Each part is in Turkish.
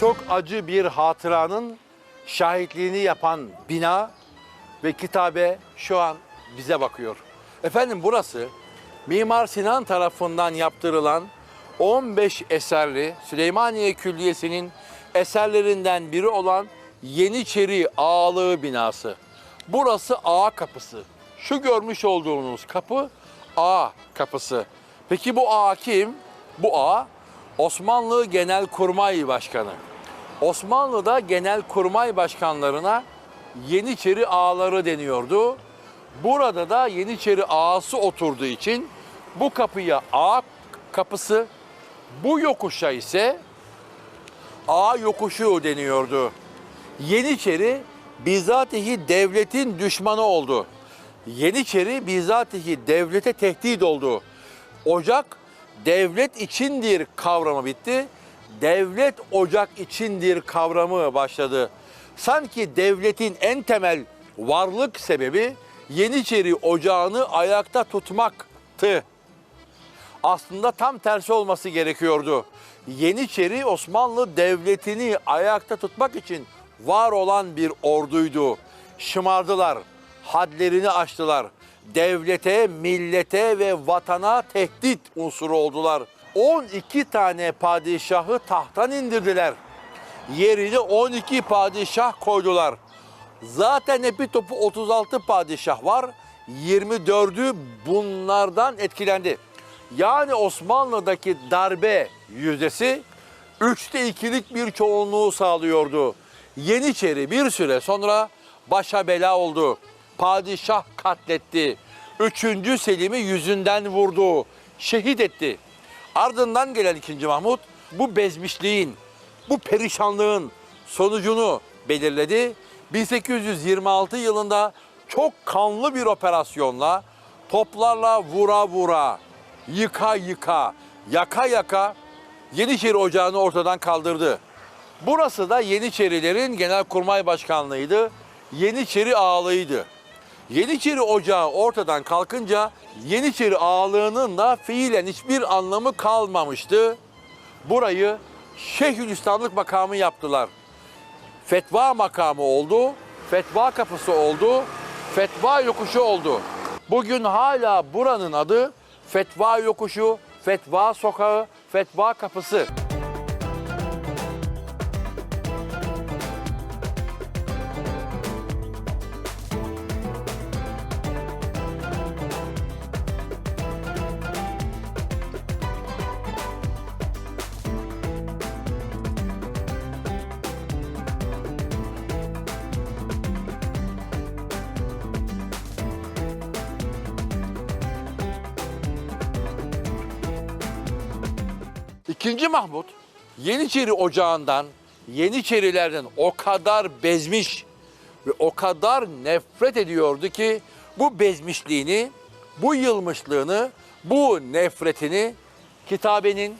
çok acı bir hatıranın şahitliğini yapan bina ve kitabe şu an bize bakıyor. Efendim burası Mimar Sinan tarafından yaptırılan 15 eserli Süleymaniye Külliyesi'nin eserlerinden biri olan Yeniçeri Ağalığı binası. Burası A kapısı. Şu görmüş olduğunuz kapı A kapısı. Peki bu A kim? Bu A Osmanlı Genelkurmay Başkanı. Osmanlı'da genelkurmay başkanlarına Yeniçeri ağaları deniyordu. Burada da Yeniçeri ağası oturduğu için bu kapıya A kapısı, bu yokuşa ise A yokuşu deniyordu. Yeniçeri bizatihi devletin düşmanı oldu. Yeniçeri bizatihi devlete tehdit oldu. Ocak devlet içindir kavramı bitti. Devlet ocak içindir kavramı başladı. Sanki devletin en temel varlık sebebi Yeniçeri ocağını ayakta tutmaktı aslında tam tersi olması gerekiyordu. Yeniçeri Osmanlı Devleti'ni ayakta tutmak için var olan bir orduydu. Şımardılar, hadlerini aştılar. Devlete, millete ve vatana tehdit unsuru oldular. 12 tane padişahı tahttan indirdiler. Yerine 12 padişah koydular. Zaten epi topu 36 padişah var. 24'ü bunlardan etkilendi. Yani Osmanlı'daki darbe yüzdesi üçte ikilik bir çoğunluğu sağlıyordu. Yeniçeri bir süre sonra başa bela oldu. Padişah katletti. Üçüncü Selim'i yüzünden vurdu. Şehit etti. Ardından gelen 2. Mahmut bu bezmişliğin, bu perişanlığın sonucunu belirledi. 1826 yılında çok kanlı bir operasyonla toplarla vura vura, yıka yıka, yaka yaka Yeniçeri Ocağı'nı ortadan kaldırdı. Burası da Yeniçerilerin Genelkurmay Başkanlığı'ydı. Yeniçeri Ağalığı'ydı. Yeniçeri Ocağı ortadan kalkınca Yeniçeri Ağalığı'nın da fiilen hiçbir anlamı kalmamıştı. Burayı Şeyhülislamlık makamı yaptılar. Fetva makamı oldu, fetva kapısı oldu, fetva yokuşu oldu. Bugün hala buranın adı fetva yokuşu, fetva sokağı, fetva kapısı. İkinci Mahmut Yeniçeri Ocağı'ndan, Yeniçerilerden o kadar bezmiş ve o kadar nefret ediyordu ki bu bezmişliğini, bu yılmışlığını, bu nefretini kitabenin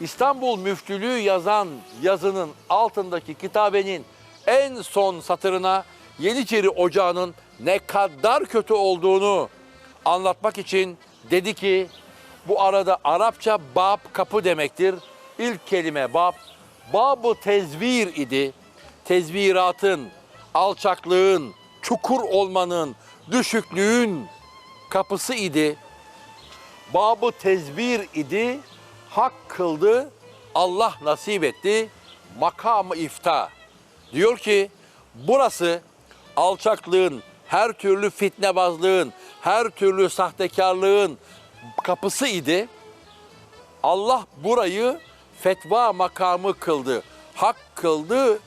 İstanbul Müftülüğü yazan yazının altındaki kitabenin en son satırına Yeniçeri Ocağı'nın ne kadar kötü olduğunu anlatmak için dedi ki bu arada Arapça bab kapı demektir. İlk kelime bab. Babı tezvir idi. Tezviratın, alçaklığın, çukur olmanın, düşüklüğün kapısı idi. Babı tezvir idi. Hak kıldı. Allah nasip etti. Makamı ifta. Diyor ki burası alçaklığın, her türlü fitnebazlığın, her türlü sahtekarlığın kapısı idi. Allah burayı fetva makamı kıldı. Hak kıldı,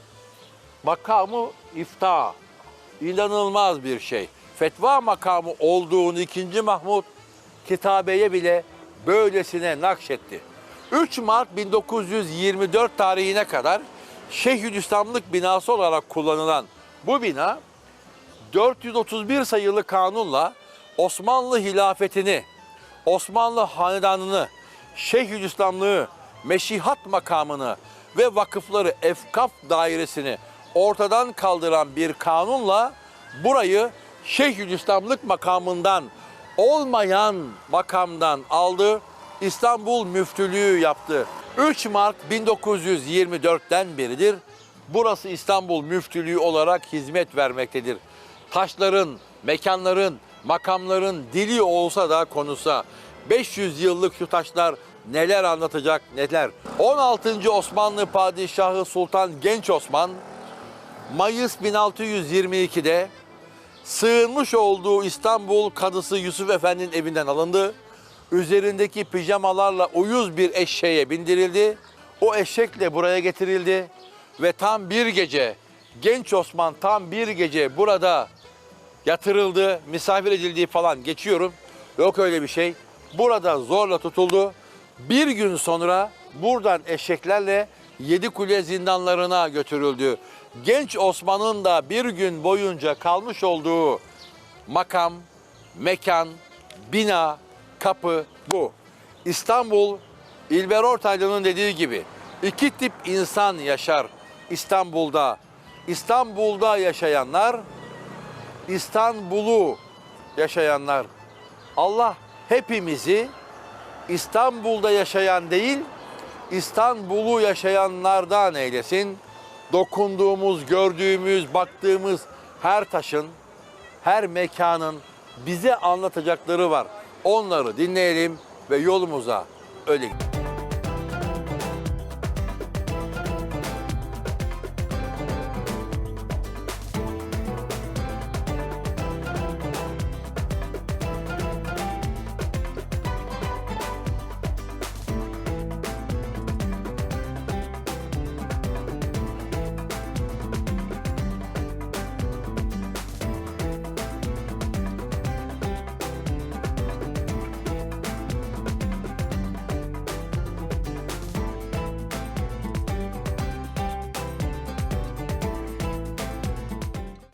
makamı ifta. İnanılmaz bir şey. Fetva makamı olduğunu 2. Mahmut kitabeye bile böylesine nakşetti. 3 Mart 1924 tarihine kadar Şeyhülislamlık binası olarak kullanılan bu bina 431 sayılı kanunla Osmanlı hilafetini, Osmanlı hanedanını, Şeyhülislamlığı, meşihat makamını ve vakıfları efkaf dairesini ortadan kaldıran bir kanunla burayı Şeyhülislamlık makamından olmayan makamdan aldı. İstanbul müftülüğü yaptı. 3 Mart 1924'ten beridir burası İstanbul Müftülüğü olarak hizmet vermektedir. Taşların, mekanların, makamların dili olsa da konusa 500 yıllık şu taşlar neler anlatacak neler. 16. Osmanlı Padişahı Sultan Genç Osman Mayıs 1622'de sığınmış olduğu İstanbul Kadısı Yusuf Efendi'nin evinden alındı. Üzerindeki pijamalarla uyuz bir eşeğe bindirildi. O eşekle buraya getirildi ve tam bir gece genç Osman tam bir gece burada yatırıldı, misafir edildiği falan geçiyorum. Yok öyle bir şey. Burada zorla tutuldu. Bir gün sonra buradan eşeklerle Yedikule zindanlarına götürüldü. Genç Osman'ın da bir gün boyunca kalmış olduğu makam, mekan, bina, kapı bu. İstanbul, İlber Ortaylı'nın dediği gibi iki tip insan yaşar İstanbul'da. İstanbul'da yaşayanlar, İstanbul'u yaşayanlar. Allah hepimizi İstanbul'da yaşayan değil, İstanbul'u yaşayanlardan eylesin. Dokunduğumuz, gördüğümüz, baktığımız her taşın, her mekanın bize anlatacakları var. Onları dinleyelim ve yolumuza öyle gidelim.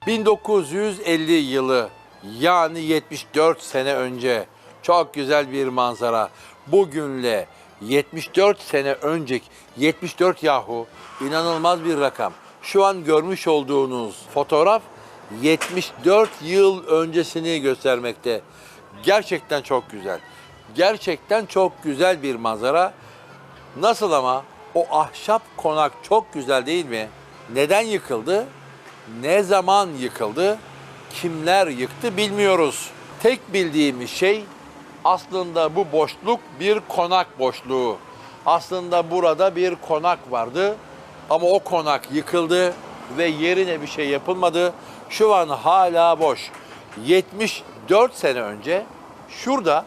...1950 yılı yani 74 sene önce çok güzel bir manzara. Bugünle 74 sene önceki 74 yahu inanılmaz bir rakam. Şu an görmüş olduğunuz fotoğraf 74 yıl öncesini göstermekte. Gerçekten çok güzel. Gerçekten çok güzel bir manzara. Nasıl ama o ahşap konak çok güzel değil mi? Neden yıkıldı? Ne zaman yıkıldı? Kimler yıktı bilmiyoruz. Tek bildiğimiz şey aslında bu boşluk bir konak boşluğu. Aslında burada bir konak vardı ama o konak yıkıldı ve yerine bir şey yapılmadı. Şu an hala boş. 74 sene önce şurada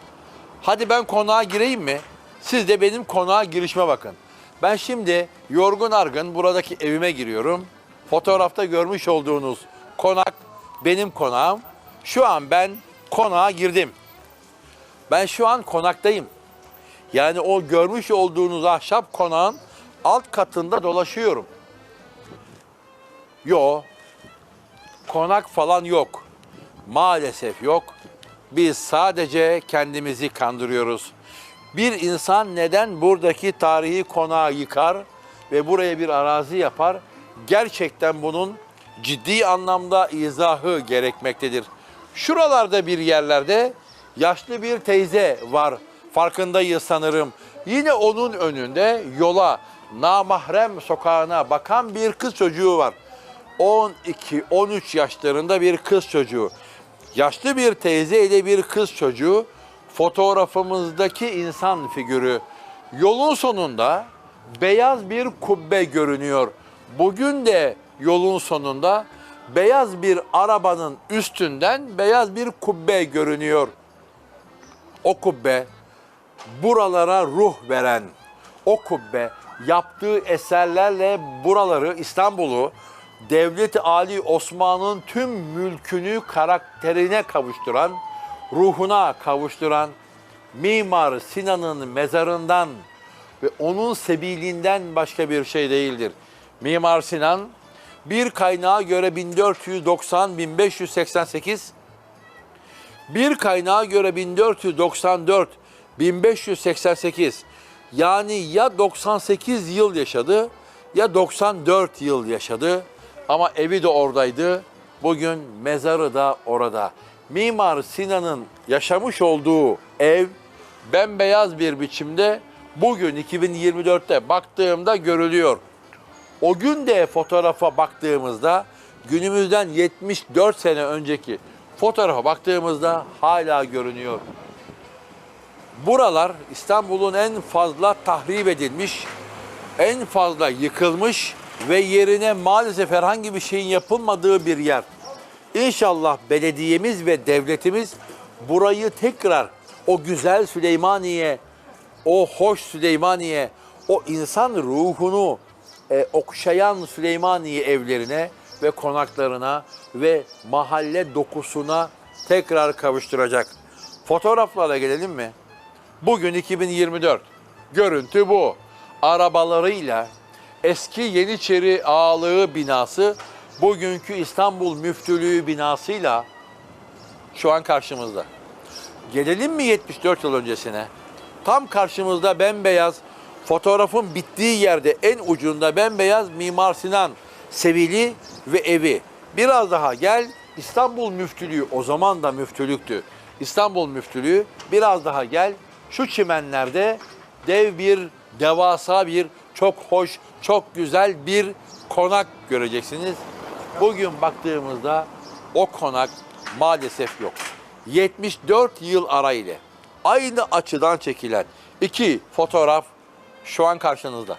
hadi ben konağa gireyim mi? Siz de benim konağa girişime bakın. Ben şimdi yorgun argın buradaki evime giriyorum. Fotoğrafta görmüş olduğunuz konak benim konağım. Şu an ben konağa girdim. Ben şu an konaktayım. Yani o görmüş olduğunuz ahşap konağın alt katında dolaşıyorum. Yo, konak falan yok. Maalesef yok. Biz sadece kendimizi kandırıyoruz. Bir insan neden buradaki tarihi konağı yıkar ve buraya bir arazi yapar? Gerçekten bunun ciddi anlamda izahı gerekmektedir. Şuralarda bir yerlerde yaşlı bir teyze var. Farkındayız sanırım. Yine onun önünde yola, namahrem sokağına bakan bir kız çocuğu var. 12-13 yaşlarında bir kız çocuğu. Yaşlı bir teyze ile bir kız çocuğu fotoğrafımızdaki insan figürü. Yolun sonunda beyaz bir kubbe görünüyor. Bugün de yolun sonunda beyaz bir arabanın üstünden beyaz bir kubbe görünüyor. O kubbe buralara ruh veren, o kubbe yaptığı eserlerle buraları İstanbul'u Devlet-i Ali Osman'ın tüm mülkünü karakterine kavuşturan, ruhuna kavuşturan Mimar Sinan'ın mezarından ve onun sebilinden başka bir şey değildir. Mimar Sinan bir kaynağa göre 1490-1588, bir kaynağa göre 1494 1588 yani ya 98 yıl yaşadı ya 94 yıl yaşadı ama evi de oradaydı. Bugün mezarı da orada. Mimar Sinan'ın yaşamış olduğu ev bembeyaz bir biçimde bugün 2024'te baktığımda görülüyor. O gün de fotoğrafa baktığımızda günümüzden 74 sene önceki fotoğrafa baktığımızda hala görünüyor. Buralar İstanbul'un en fazla tahrip edilmiş, en fazla yıkılmış ve yerine maalesef herhangi bir şeyin yapılmadığı bir yer. İnşallah belediyemiz ve devletimiz burayı tekrar o güzel Süleymaniye, o hoş Süleymaniye, o insan ruhunu e, okşayan Süleymaniye evlerine ve konaklarına ve mahalle dokusuna tekrar kavuşturacak. Fotoğraflara gelelim mi? Bugün 2024. Görüntü bu. Arabalarıyla eski Yeniçeri Ağalığı binası bugünkü İstanbul Müftülüğü binasıyla şu an karşımızda. Gelelim mi 74 yıl öncesine? Tam karşımızda bembeyaz, fotoğrafın bittiği yerde en ucunda bembeyaz Mimar Sinan Sevili ve evi. Biraz daha gel İstanbul Müftülüğü o zaman da müftülüktü. İstanbul Müftülüğü biraz daha gel şu çimenlerde dev bir devasa bir çok hoş çok güzel bir konak göreceksiniz. Bugün baktığımızda o konak maalesef yok. 74 yıl arayla aynı açıdan çekilen iki fotoğraf şu an karşınızda.